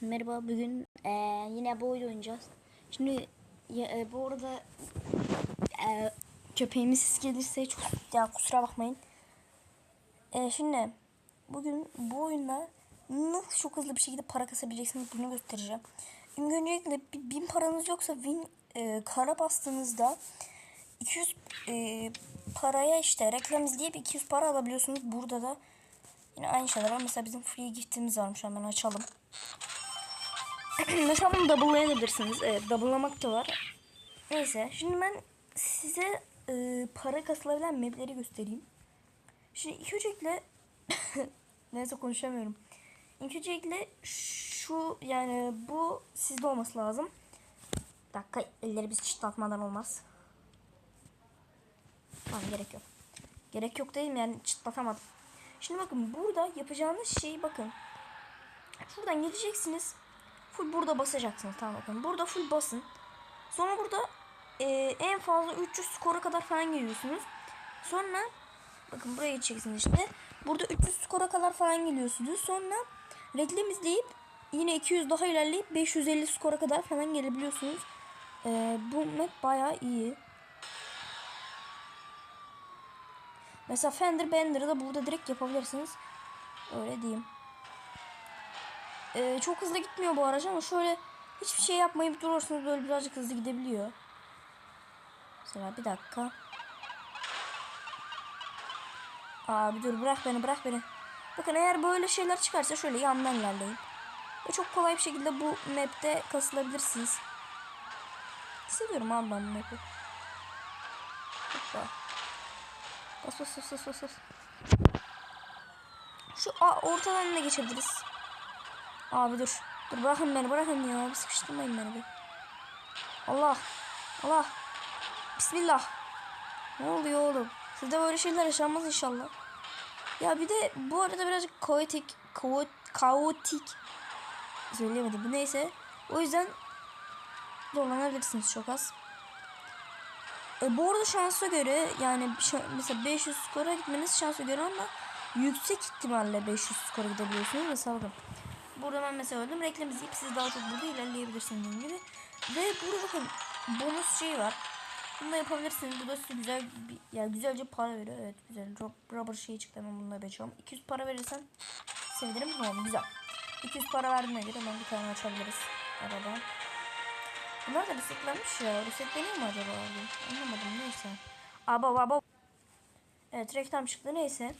Merhaba bugün eee, yine bu oyunu oynayacağız. Şimdi ya, e, bu arada eee köpeğimiz ses gelirse çok ya kusura bakmayın. Eee, şimdi bugün bu oyunda nasıl çok hızlı bir şekilde para kasabileceksiniz bunu göstereceğim. İlk öncelikle bin paranız yoksa win eee, kara bastığınızda 200 eee, paraya işte reklam izleyip 200 para alabiliyorsunuz. Burada da yine aynı şeyler var. Mesela bizim free giftimiz varmış hemen açalım. Mesela bunu double'layabilirsiniz. Evet, double'lamak da var. Neyse, şimdi ben size e, para kasılabilen mapleri göstereyim. Şimdi ilk öncelikle neyse konuşamıyorum. İlk öncelikle şu yani bu sizde olması lazım. Bir dakika elleri biz çıtlatmadan olmaz. Tamam gerek yok. Gerek yok değil mi yani çıtlatamadım. Şimdi bakın burada yapacağınız şey bakın. Şuradan gideceksiniz. Full burada basacaksınız. Tamam bakın. Burada full basın. Sonra burada e, en fazla 300 skora kadar falan geliyorsunuz. Sonra bakın buraya gideceksiniz işte. Burada 300 skora kadar falan geliyorsunuz. Sonra reklam izleyip yine 200 daha ilerleyip 550 skora kadar falan gelebiliyorsunuz. E, bu map bayağı iyi. Mesela Fender Bender'ı da burada direkt yapabilirsiniz. Öyle diyeyim. Ee, çok hızlı gitmiyor bu araç ama şöyle hiçbir şey yapmayıp durursanız böyle birazcık hızlı gidebiliyor. Mesela bir dakika. Abi dur bırak beni bırak beni. Bakın eğer böyle şeyler çıkarsa şöyle yandan ilerleyin. Ve çok kolay bir şekilde bu map'te kasılabilirsiniz. Seviyorum abi ben bu map'i. Hoppa. Bas bas bas. bas. Şu a, ortadan da geçebiliriz. Abi dur. Dur bırakın beni bırakın ya. Bir sıkıştırmayın beni bir. Allah. Allah. Bismillah. Ne oluyor oğlum? Sizde böyle şeyler yaşanmaz inşallah. Ya bir de bu arada birazcık kaotik, kaotik, kaotik söyleyemedim. Bu neyse. O yüzden zorlanabilirsiniz çok az. E, bu arada şansa göre yani mesela 500 skora gitmeniz şansa göre ama yüksek ihtimalle 500 skora gidebiliyorsunuz. Mesela bakın. Burada ben mesela öldüm. Reklam izleyip siz daha çok burada ilerleyebilirsiniz dediğim gibi. Ve burada bakın bonus şey var. Bunu da yapabilirsiniz. Bu da size güzel yani güzelce para veriyor. Evet güzel. Rubber şey çıktı hemen bununla beçiyorum. 200 para verirsen sevinirim. Tamam güzel. 200 para verdiğine göre hemen bir tane açabiliriz. Araba. Bunlar da resetlenmiş ya. Resetleniyor mu acaba abi? Anlamadım neyse. Aba aba. Evet reklam çıktı neyse.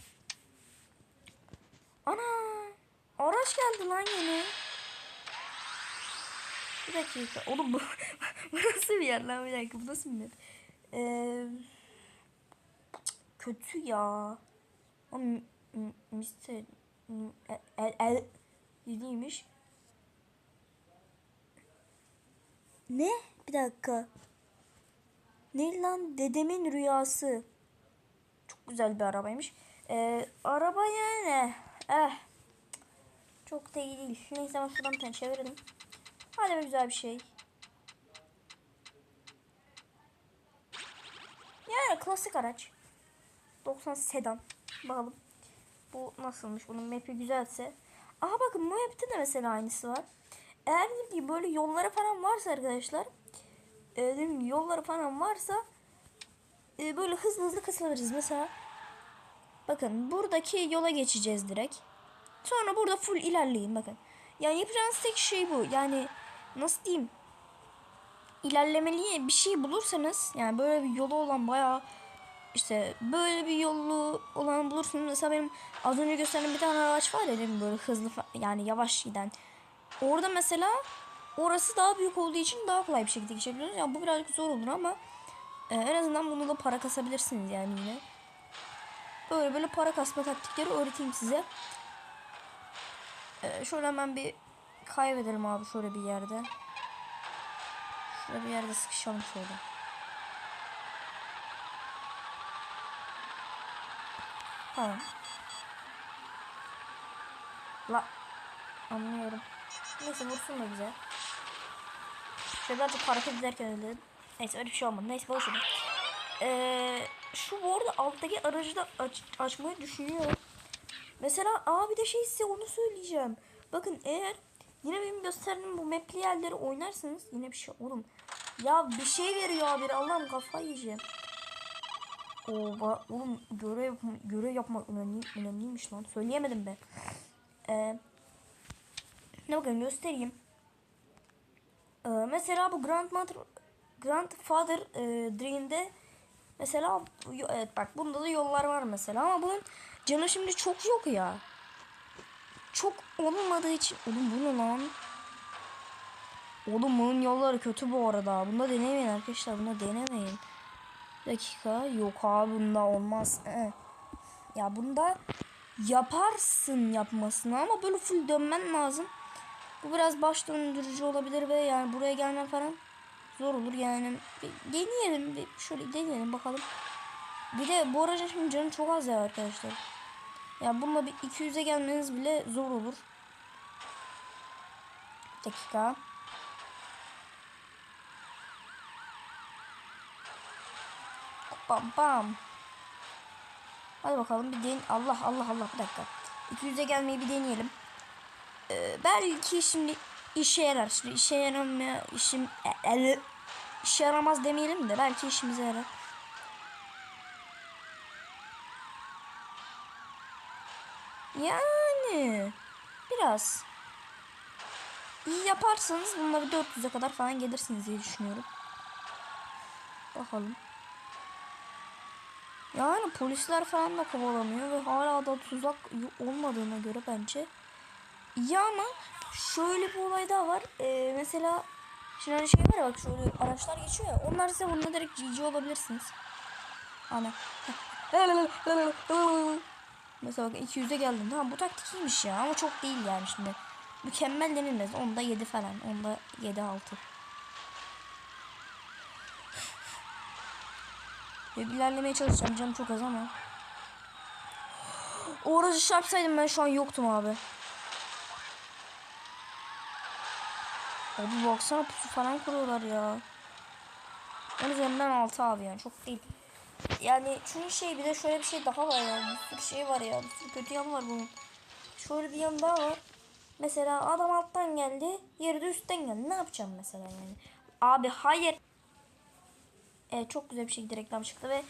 Ana! Araç geldi lan yeni. Bir dakika. Oğlum bu, bu nasıl bir yer lan? Bir dakika bu nasıl bir yer? Ee, kötü ya. O Mr. El, el, el değilmiş. Ne? Bir dakika. Ne lan? Dedemin rüyası. Çok güzel bir arabaymış. Ee, araba yani. Eh. Çok da iyi değil. Neyse ben şuradan bir tane çevirelim. Hadi be güzel bir şey. Yani klasik araç. 90 sedan. Bakalım. Bu nasılmış? Bunun map'i güzelse. Aha bakın bu map'te de mesela aynısı var. Eğer gibi böyle yolları falan varsa arkadaşlar. E, dediğim gibi yolları falan varsa e, böyle hızlı hızlı kasılabiliriz. Mesela bakın buradaki yola geçeceğiz direkt. Sonra burada full ilerleyin bakın. Yani yapacağınız tek şey bu. Yani nasıl diyeyim? İlerlemeli bir şey bulursanız yani böyle bir yolu olan bayağı işte böyle bir yolu olan bulursunuz. Mesela benim az önce gösterdiğim bir tane araç var mi? böyle hızlı yani yavaş giden. Orada mesela orası daha büyük olduğu için daha kolay bir şekilde geçebiliyorsunuz. Yani bu birazcık zor olur ama e, en azından bunu da para kasabilirsiniz yani yine. Böyle böyle para kasma taktikleri öğreteyim size. Ee, şöyle hemen bir kaybedelim abi şöyle bir yerde. Şöyle bir yerde sıkışalım şöyle. Tamam. La anlıyorum. Neyse vursun da bize. Şöyle birazcık hareket ederken öldürdüm. Neyse öyle bir şey olmadı. Neyse boş verin. Ee, şu bu arada alttaki aracı da aç, açmayı düşünüyorum. Mesela abi de şey size onu söyleyeceğim. Bakın eğer Yine benim gösterdiğim bu mapli yerleri oynarsınız. Yine bir şey oğlum. Ya bir şey veriyor abi. Allah'ım kafayı yiyeceğim. Oo, ba- oğlum görev, görev yapmak önemli, önemliymiş lan. Söyleyemedim be. Ee, ne bakın göstereyim. Ee, mesela bu Grandmother Grandfather e, Dream'de mesela evet bak bunda da yollar var mesela ama bunun canı şimdi çok yok ya. Çok olmadığı için oğlum bu ne lan? Oğlum bunun yolları kötü bu arada. Bunda denemeyin arkadaşlar. Bunda denemeyin. Dakika. Yok abi bunda olmaz. Ya bunda yaparsın yapmasını ama böyle full dönmen lazım. Bu biraz baş döndürücü olabilir ve yani buraya gelmen falan zor olur yani. Bir deneyelim. Bir şöyle deneyelim bakalım. Bir de bu aracın şimdi canı çok az ya arkadaşlar. Ya bununla bir 200'e gelmeniz bile zor olur. Bir dakika. Bam bam. Hadi bakalım bir den Allah Allah Allah bir dakika. 200'e gelmeyi bir deneyelim. Ee, belki şimdi işe yarar. Şimdi işe yaramaya işim işe yaramaz demeyelim de belki işimize yarar. Yani biraz iyi yaparsanız bununla bir 400'e kadar falan gelirsiniz diye düşünüyorum. Bakalım. Yani polisler falan da kovalanıyor ve hala da tuzak olmadığına göre bence. İyi ama şöyle bir olay daha var. Ee, mesela şimdi hani şey var ya bak şöyle araçlar geçiyor ya. Onlar size bununla direkt GG olabilirsiniz. Ana. Mesela bak 200'e geldin. Tamam bu taktik iyiymiş ya ama çok değil yani şimdi. Mükemmel denilmez. Onda 7 falan. Onda 7 6. Ve ilerlemeye çalışacağım. Canım çok az ama. O aracı çarpsaydım ben şu an yoktum abi. Abi baksana pusu falan kuruyorlar ya. Onun üzerinden 6 abi yani çok değil. Yani çünkü şey bir de şöyle bir şey daha var yani. Bir sürü şey var ya. Bir sürü kötü yan var bunun. Şöyle bir yan daha var. Mesela adam alttan geldi. Yeri de üstten geldi. Ne yapacağım mesela yani? Abi hayır. E, çok güzel bir şekilde reklam çıktı ve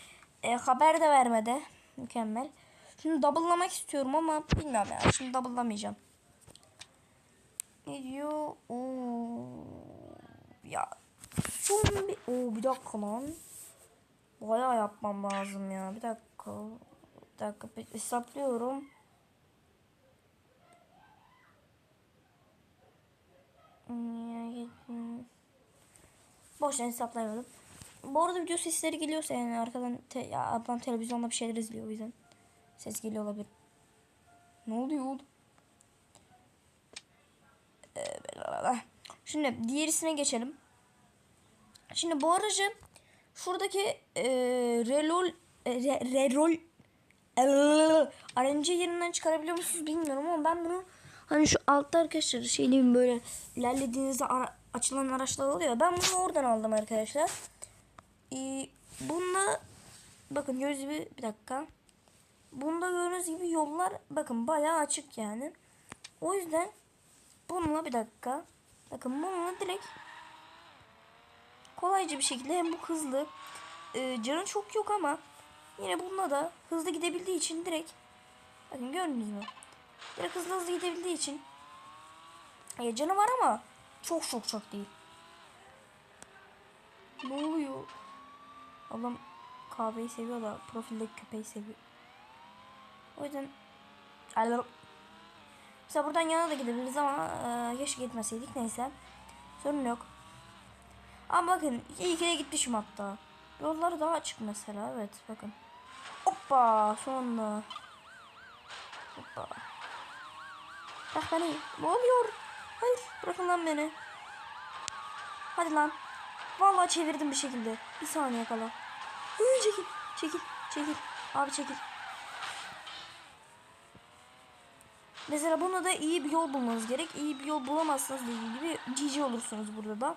e, haber de vermedi. Mükemmel. Şimdi double'lamak istiyorum ama bilmiyorum ya. Şimdi double'lamayacağım. Ne diyor? Oo. Ya son bir... Oo bir dakika lan. Bayağı yapmam lazım ya. Bir dakika. Bir dakika bir hesaplıyorum. Boş ver hesaplayamadım. Bu arada video sesleri geliyorsa yani arkadan te, ya adam televizyonda bir şeyler izliyor o yüzden. Ses geliyor olabilir. Ne oluyor oğlum? Ee, Şimdi diğerisine geçelim. Şimdi bu aracı şuradaki e, relol e, re, rerol RNG yerinden çıkarabiliyor musunuz bilmiyorum ama ben bunu hani şu altta arkadaşlar şey diyeyim böyle ilerlediğinizde ara, açılan araçlar oluyor. Ben bunu oradan aldım arkadaşlar. Ee, bunda bakın göz gibi bir dakika. Bunda gördüğünüz gibi yollar bakın bayağı açık yani. O yüzden bununla bir dakika. Bakın bununla direkt kolayca bir şekilde hem bu hızlı e, canı çok yok ama yine bununla da hızlı gidebildiği için direkt bakın gördünüz mü? Direkt hızlı hızlı gidebildiği için e, canı var ama çok çok çok değil. Ne oluyor? Adam kahveyi seviyor da profildeki köpeği seviyor. O yüzden Alo. Mesela buradan yana da gidebiliriz ama e, keşke gitmeseydik neyse. Sorun yok. Ama bakın iyi ki de gitmişim hatta. Yolları daha açık mesela evet bakın. Hoppa sonunda. Hoppa. Bırak beni. Ne oluyor? Hayır bırakın lan beni. Hadi lan. Vallahi çevirdim bir şekilde. Bir saniye kala. Hı, çekil. Çekil. Çekil. Abi çekil. Mesela buna da iyi bir yol bulmanız gerek. İyi bir yol bulamazsanız dediğim gibi GG olursunuz burada da.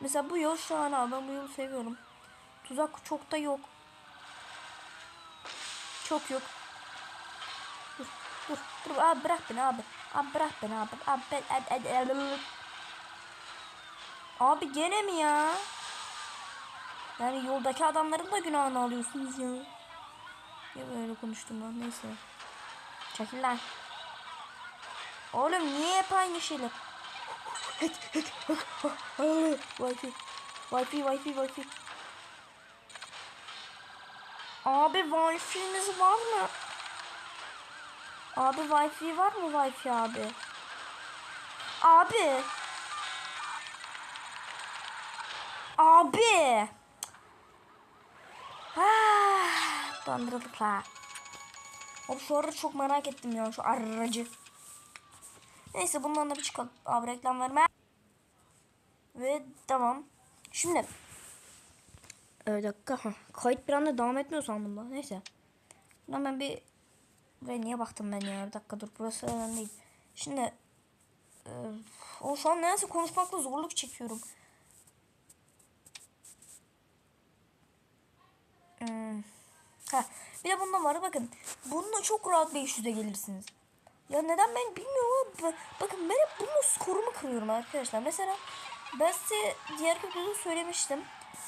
Mesela bu yol şu an abi ben bu yolu seviyorum. Tuzak çok da yok. Çok yok. Dur dur dur abi bırak beni abi. Abi bırak beni abi. Abi, ben- abi, abi, abi. Abi gene mi ya? Yani yoldaki adamların da günahını alıyorsunuz ya. Ya böyle konuştum lan neyse. Çekil lan. Oğlum niye hep aynı şeyler? Wi-Fi. Wi-Fi, Wi-Fi, Wi-Fi. Abi Wi-Fi'niz var mı? Abi Wi-Fi var mı Wi-Fi abi? Abi. Abi. Ah, Donduruluk la. Abi şu arada çok merak ettim ya şu aracı. Neyse bundan da bir çıkalım. Abi reklam verme. Ve tamam. Şimdi. Bir dakika. Heh. Kayıt bir anda devam etmiyor sandım bunda. Neyse. Buradan ben bir... Ve niye baktım ben ya? Bir dakika dur. Burası önemli değil. Şimdi... E, o şu an nedense konuşmakla zorluk çekiyorum. Hmm. Ha, bir de bundan var bakın. Bununla çok rahat 500'e gelirsiniz. Ya neden ben bilmiyorum bakın ben hep bunun skorumu kırıyorum arkadaşlar. Mesela ben size diğer videoda söylemiştim.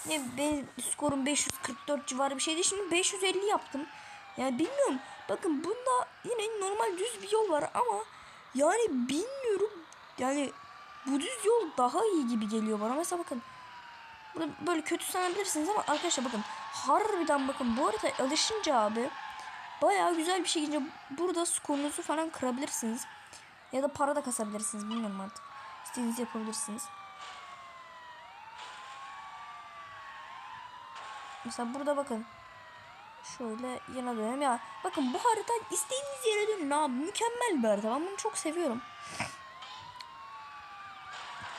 Ne benim skorum 544 civarı bir şeydi. Şimdi 550 yaptım. Yani bilmiyorum. Bakın bunda yine normal düz bir yol var ama yani bilmiyorum. Yani bu düz yol daha iyi gibi geliyor bana. Mesela bakın böyle kötü sanabilirsiniz ama arkadaşlar bakın harbiden bakın bu arada alışınca abi bayağı güzel bir şekilde burada skorunuzu falan kırabilirsiniz. Ya da para da kasabilirsiniz bilmiyorum artık. İstediğinizi yapabilirsiniz. Mesela burada bakın. Şöyle yana dönelim ya. Bakın bu harita istediğiniz yere dönün abi. Mükemmel bir harita. Ben bunu çok seviyorum.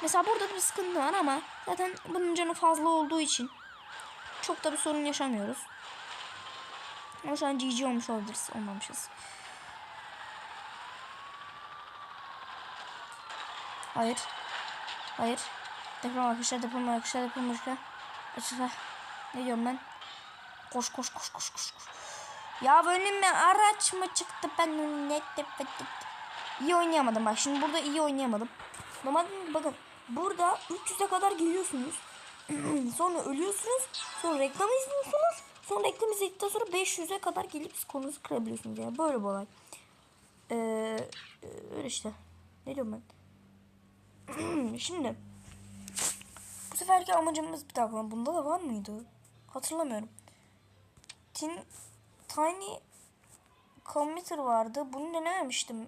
Mesela burada da bir sıkıntı var ama zaten bunun canı fazla olduğu için çok da bir sorun yaşamıyoruz. Ama şu an GG olmuş olabiliriz. Olmamışız. Hayır. Hayır. Deprem arkadaşlar, deprem arkadaşlar, deprem arkadaşlar. Ne diyorum ben? Koş koş koş koş koş. Ya önüme araç mı çıktı ben ne İyi oynayamadım bak şimdi burada iyi oynayamadım. Normalde bakın burada 300'e kadar geliyorsunuz. sonra ölüyorsunuz. Sonra reklam izliyorsunuz. Sonra reklam izledikten sonra 500'e kadar gelip skorunuzu kırabiliyorsunuz. Yani böyle bir olay. Ee, öyle işte. Ne diyorum ben? Şimdi bu seferki amacımız bir dakika bunda da var mıydı? Hatırlamıyorum. Tin Tiny Commuter vardı. Bunu denememiştim.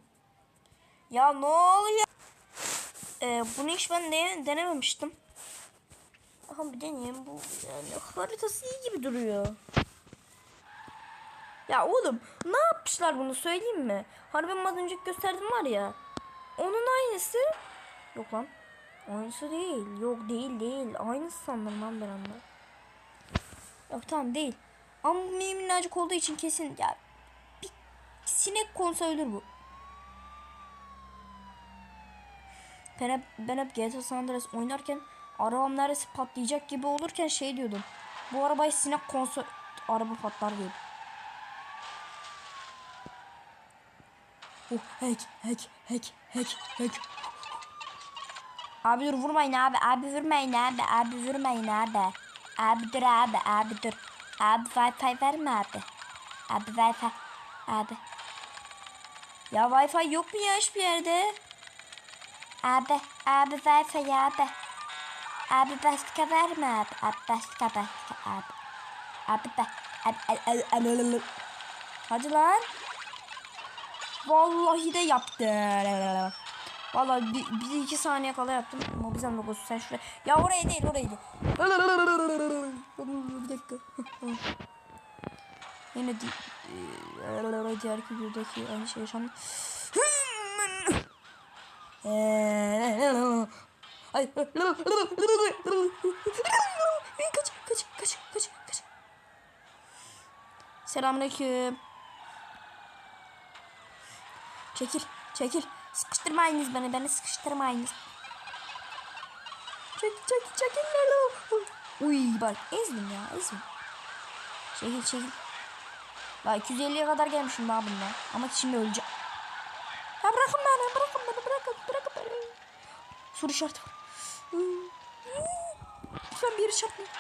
Ya ne oluyor? Ee, bunu hiç ben de denememiştim. Aha bir deneyeyim. Bu yani haritası iyi gibi duruyor. Ya oğlum ne yapmışlar bunu söyleyeyim mi? Hani az önce gösterdim var ya. Onun aynısı. Yok lan. Aynısı değil. Yok değil değil. Aynısı sandım lan ben onda. Yok tamam değil. Ama minnacık olduğu için kesin ya bir sinek konsa ölür bu. Ben hep, ben hep GTA San Andreas oynarken arabam neredeyse patlayacak gibi olurken şey diyordum. Bu arabayı sinek konsa araba patlar diyordum. Oh, hack, hack, hack, hack, hack. Abi dur vurmayın abi. Abi vurmayın abi. Abi vurmayın abi. Abi dur abi. Abi dur. Abi wifi verme abi. Abi wifi. Abi. Ya wifi yok mu ya hiçbir yerde? Abi. Abi wifi ya abi. Abi başka verme abi. Abi başka başka abi. Abi be. Abi, abi, abi, abi. Hadi lan. Vallahi de yaptı. Vallahi bir, bir iki saniye kala yaptım. Ama bizden logosu sen şuraya. Ya oraya değil oraya değil. Bir dakika. Yine di, e, diğer videodaki aynı şey yaşandı. Ay. Kaç kaç kaç kaç kaç. Selamünaleyküm. Çekil, çekil. Sıkıştırmayınız beni, beni sıkıştırmayınız. Çek, çek, çekil lan. Uy bak, ezdim ya, ezdim. Çekil, çekil. Bak 250'ye kadar gelmişim daha bundan. Ama şimdi öleceğim. Ya bırakın beni bırakın beni bırakın bırakın beni. Soru işareti var. Lütfen bir yere çarpmayın.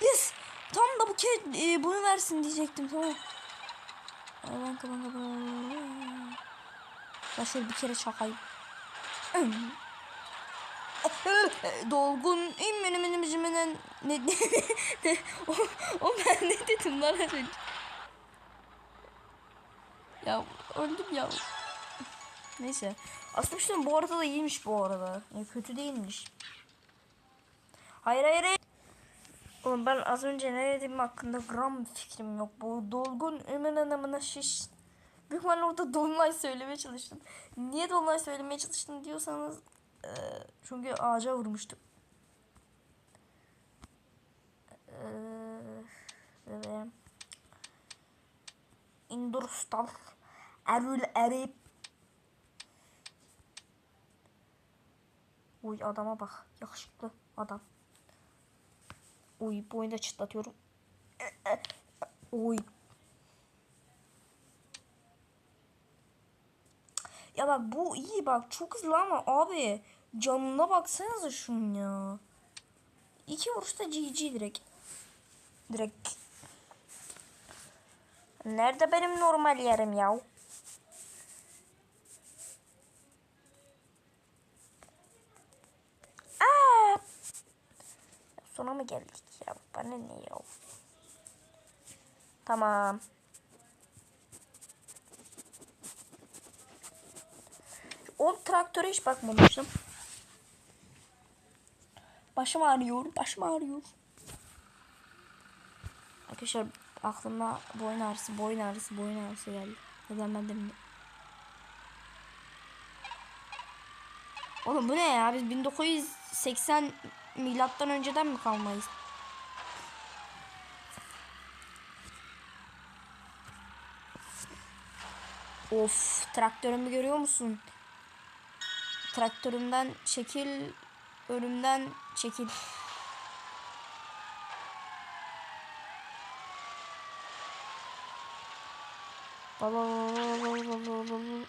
Yes. Tam da bu kez e, bunu versin diyecektim tamam. Ben kapan kapan. Ben şöyle bir kere çakayım. Dolgun immenim immenim ne ne ne o, o ben ne dedim lan az önce. Ya öldüm ya. Neyse. Aslında işte bu arada da iyiymiş bu arada. Yani kötü değilmiş. Hayır hayır hayır. Oğlum ben az önce ne dediğim hakkında gram bir fikrim yok. Bu dolgun Ömer Hanım'ına şiş. Büyük ihtimalle orada dolunay söylemeye çalıştım. Niye dolunay söylemeye çalıştım diyorsanız e, çünkü ağaca vurmuştum. E, ve Indurstal Erül Erip Uy adama bak. Yakışıklı adam. Uy bu oyunda çıtlatıyorum. Uy. Ya bak bu iyi bak çok hızlı ama abi canına baksanıza şunun ya. İki vuruşta GG direkt. Direkt. Nerede benim normal yerim ya? Sona mı geldik ya? Bana ne ya? Tamam. O traktöre hiç bakmamıştım. Başım ağrıyor, başım ağrıyor. Arkadaşlar aklıma boyun ağrısı, boyun ağrısı, boyun ağrısı geldi. Neden ben de. Oğlum bu ne ya? Biz 1980 milattan önceden mi kalmayız? Of traktörümü görüyor musun? Traktörümden çekil, önümden çekil. Baba baba baba baba baba.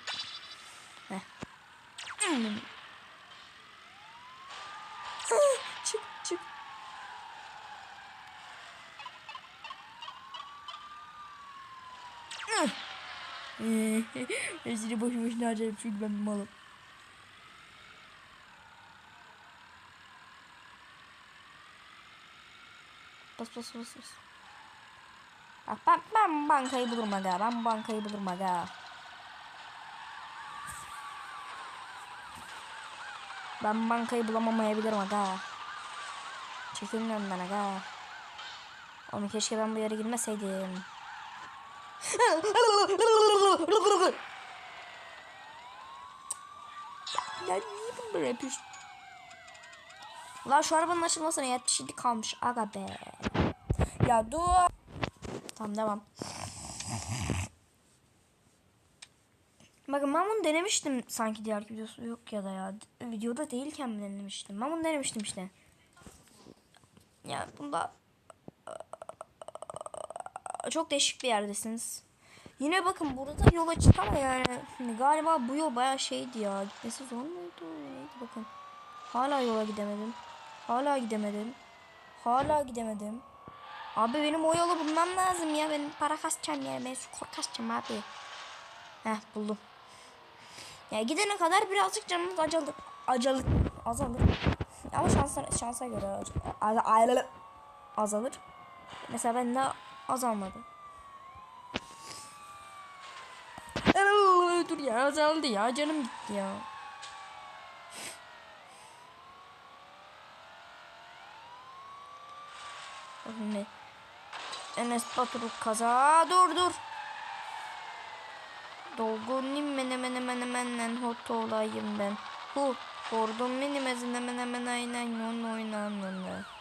Heh. ben seni boşu boşuna harcarım çünkü ben malım. Bas bas bas bas. Bak ben, ben bankayı bulurum aga. Ben bankayı bulurum aga. Ben bankayı bulamamayabilirim aga. Çekilin önümden aga. Oğlum keşke ben bu yere girmeseydim. Ya niye bunu böyle yapıyorsun? Lan şu arabanın açılmasına 77 kalmış. Aga be. Ya dur. Tamam devam. Bakın ben bunu denemiştim sanki diğer videosu yok ya da ya. Videoda değilken mi denemiştim? Ben bunu denemiştim işte. Ya bunda çok değişik bir yerdesiniz. Yine bakın burada yola çık ama yani galiba bu yol bayağı şeydi ya. Gitmesi zor muydu? Neydi bakın. Hala yola gidemedim. Hala gidemedim. Hala gidemedim. Abi benim o yolu bulmam lazım ya. Ben para kasacağım ya. Ben skor kasacağım abi. Heh buldum. Ya gidene kadar birazcık canımız acalır. Acalır. Azalır. Ama şansa, şansa göre. Azalır. Mesela ben de azalmadı. Dur ya azaldı ya. Canım gitti ya. Şimdi Enes Batur kaza dur dur. Dolgun nimmene mene mene menen hot olayım ben. Hu bordum mini mezine mene mene aynen non oynanını.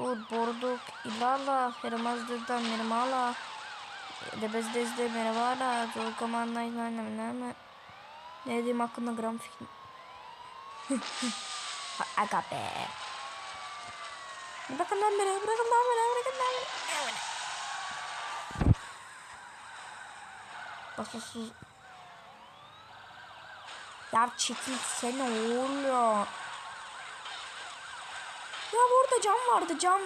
Hu borduk ilala hermazdırdan mermala. Debez dezde mervala dolgaman aynen mene mene. Ne dediğim hakkında gram fikrim. Aga be. Bırakın lan beni, bırakın lan beni, bırakın lan beni. Bas bas bas. Ya çekil seni oğlum. Ya burada cam vardı cam.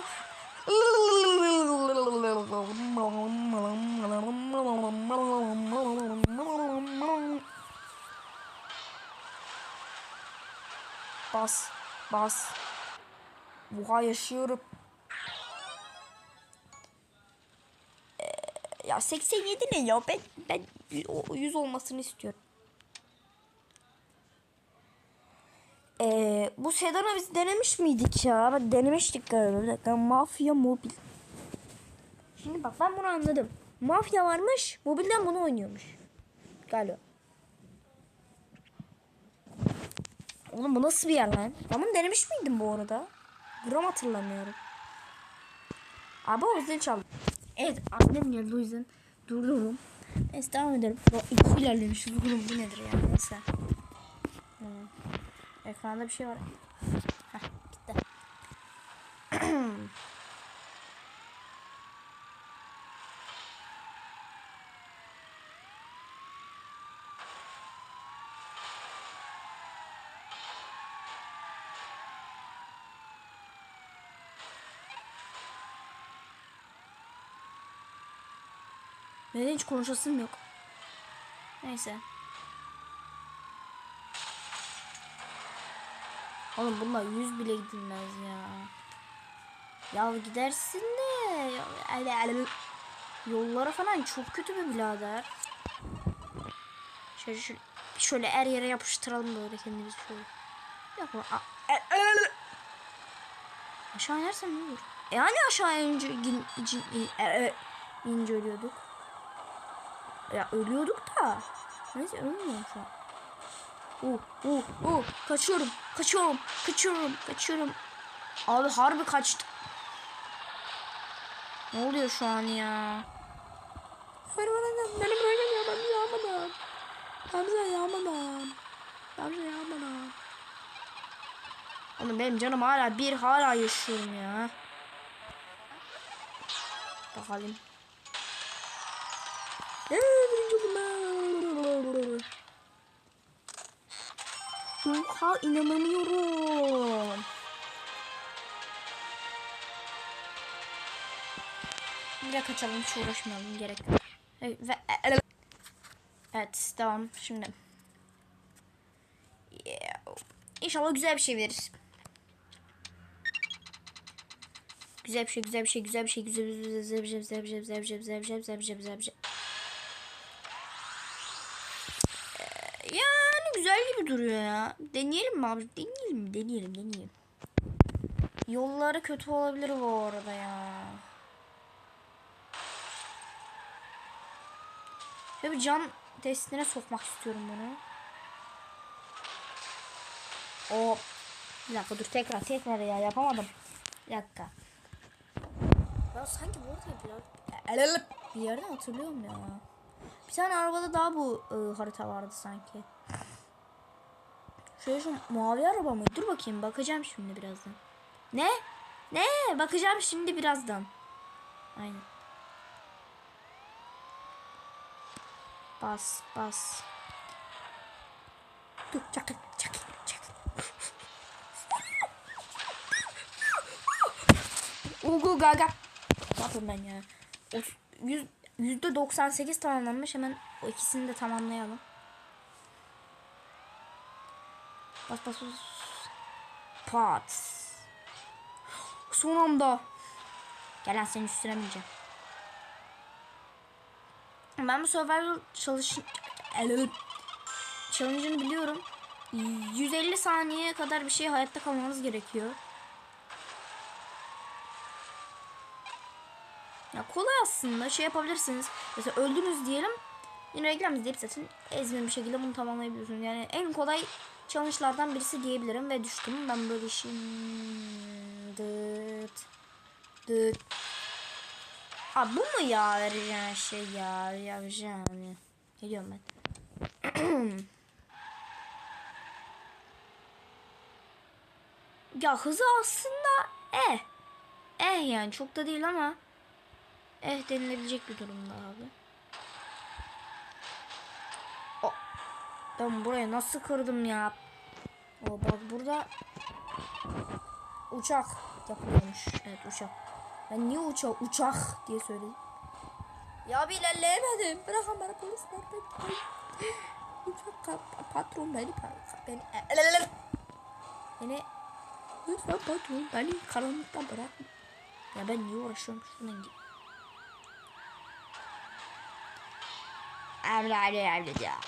Bas, bas. Buha yaşıyorum. Ee, ya 87 ne ya? Ben ben o 100 olmasını istiyorum. Ee, bu Sedan'ı biz denemiş miydik ya? Denemiştik galiba. Bir dakika. Mafya mobil. Şimdi bak ben bunu anladım. Mafya varmış. Mobilden bunu oynuyormuş. Galiba. Oğlum bu nasıl bir yer lan? Ben bunu denemiş miydim bu arada? Gram hatırlamıyorum. Abi o yüzden çaldı. Evet annem geldi o yüzden durdum. Neyse devam edelim. İki ilerlemişiz bu nedir ya neyse. Hmm. Ekranda bir şey var. Heh gitti. Benim hiç konuşasım yok. Neyse. Oğlum bunlar yüz bile gidilmez ya. Ya gidersin de. ale- ale- Yollara falan çok kötü be birader. Şöyle, şöyle, şöyle her yere yapıştıralım böyle kendimizi şöyle. Yapma. E- e- Aşağı inersem ne olur? E hani aşağı ince, in, in, in, e- e- ince ölüyorduk. Ya ölüyorduk da. Neyse ölmüyorum şu an. Uh, uh, uh. Kaçıyorum. Kaçıyorum. Kaçıyorum. Kaçıyorum. Abi harbi kaçtı. Ne oluyor şu an ya? Beni bırakın. Beni bırakın ya. Ben yağmadan. Hamza yağmadan. Hamza yağmadan. Oğlum benim canım hala bir hala yaşıyorum ya. Bakalım. Oha inanamıyorum. Direkt kaçalım hiç uğraşmayalım gerek. Evet, ve, evet devam şimdi. Yeah. İnşallah güzel bir şey verir. Güzel bir şey, güzel bir şey, güzel bir şey, güzel bir şey, güzel bir şey, güzel bir şey, güzel bir şey, güzel bir şey, güzel bir şey, güzel bir şey. Yani güzel duruyor ya. Deneyelim mi abi? Deneyelim mi? Deneyelim, deneyelim. Yolları kötü olabilir bu arada ya. Şöyle bir can testine sokmak istiyorum bunu. O bir dakika dur tekrar tekrar ya yapamadım. Bir dakika. Ya sanki burada bir, bir yerden hatırlıyorum ya. Bir tane arabada daha bu e, harita vardı sanki. Şöyle şu mavi araba mı? Dur bakayım bakacağım şimdi birazdan. Ne? Ne? Bakacağım şimdi birazdan. Aynen. Bas bas. Dur çakıl çakıl çakıl. Ugu gaga. Ne ben ya? Yüzde 98 tamamlanmış. Hemen o ikisini de tamamlayalım. Bas bas bas. Pat. Son anda. Gel lan senin üstüne bineceğim. Ben bu survival çalış challenge'ını biliyorum. 150 saniyeye kadar bir şey hayatta kalmanız gerekiyor. Ya kolay aslında şey yapabilirsiniz. Mesela öldünüz diyelim. Yine reklam izleyip zaten ezme bir şekilde bunu tamamlayabiliyorsunuz. Yani en kolay challenge'lardan birisi diyebilirim ve düştüm. Ben böyle işim dıt Abi bu mu ya vereceğin şey ya yapacağım Geliyorum ben. ya hızı aslında eh. Eh yani çok da değil ama eh denilebilecek bir durumda abi. O. Ben burayı nasıl kırdım ya? O bak burada uçak yapılıyormuş. Evet uçak. Ben niye uçak uçak diye söyledim. Ya bir ilerleyemedim. Bırakın bana polisler. Ben Uçak patron beni beni elelele. beni lütfen patron beni karanlıkta bırak. Ya ben niye uğraşıyorum şuradan git. Emre ya.